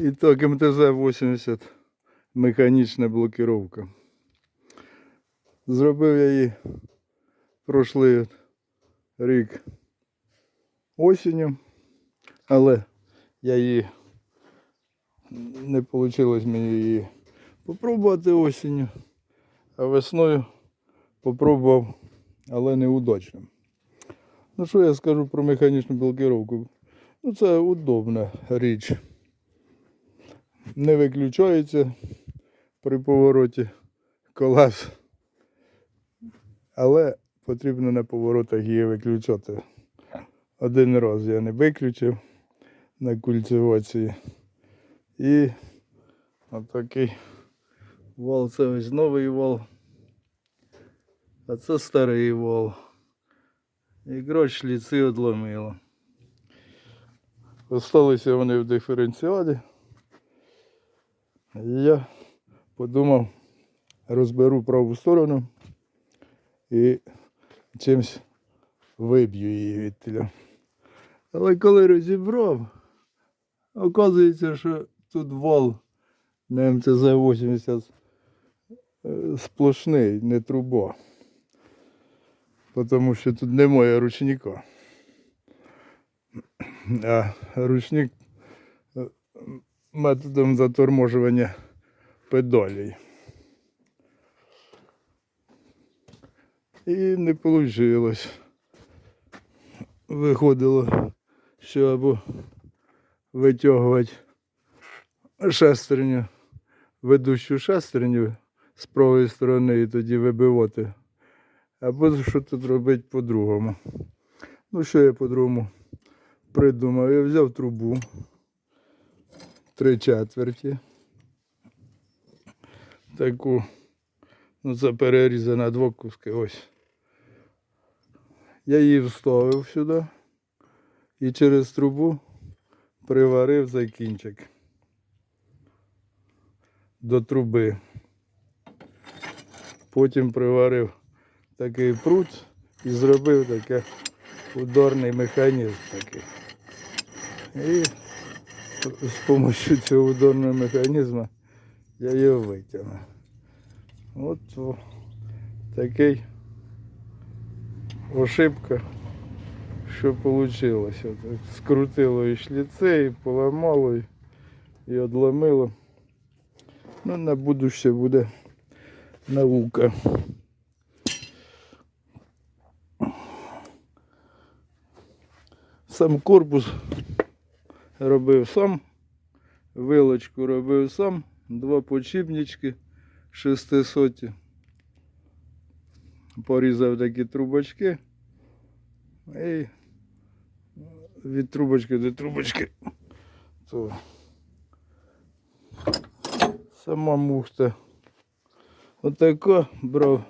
І так МТЗ-80 механічна блокировка. Зробив я її прошлий рік осінню, але я її не вийшло мені її попробувати осінню, а весною попробував, але неудачно. Ну що я скажу про механічну блокировку? Ну це удобна річ. Не виключається при повороті колес. Але потрібно на поворотах її виключати. Один раз я не виключив на культивації. І отакий вал, це ось новий вал. А це старий вал. І грош шліци одломило. Осталися вони в диференціалі. Я подумав, розберу праву сторону і чимось виб'ю її відтіля. Але коли розібрав, оказується, що тут вал на МТЗ-80 е, сплошний, не труба. Тому що тут немає ручника. А ручник е, методом заторможування педалей. І не вийшло. Виходило, що або витягувати шестерню, ведущу шестерню з правої сторони і тоді вибивати. Або що тут робити по-другому. Ну, що я по-другому придумав? Я взяв трубу три четверті. Таку, ну це перерізана два куски, ось. Я її вставив сюди і через трубу приварив цей кінчик до труби. Потім приварив такий прут і зробив таке ударний механізм такий. І з допомогою цього ударного механізму я його витягнув. От такий ошибка, що вийшло. Скрутило і шліце, і поламало, і одломило. Ну, на будуще буде наука. Сам корпус робив сам, вилочку робив сам, два почіпнички 600. Порізав такі трубочки. І від трубочки до трубочки. То сама муфта. Отако брав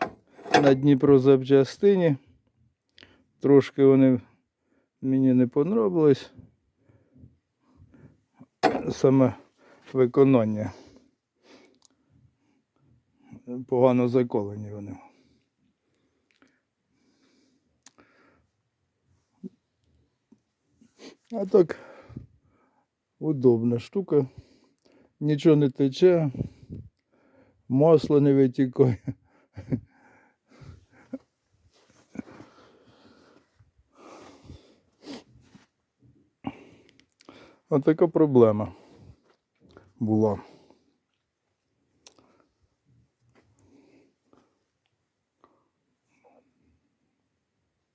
на Дніпро запчастині. Трошки вони мені не понравилось. Саме виконання. Погано заколені вони. А так удобна штука. Нічого не тече, масло не витікає. От така проблема була.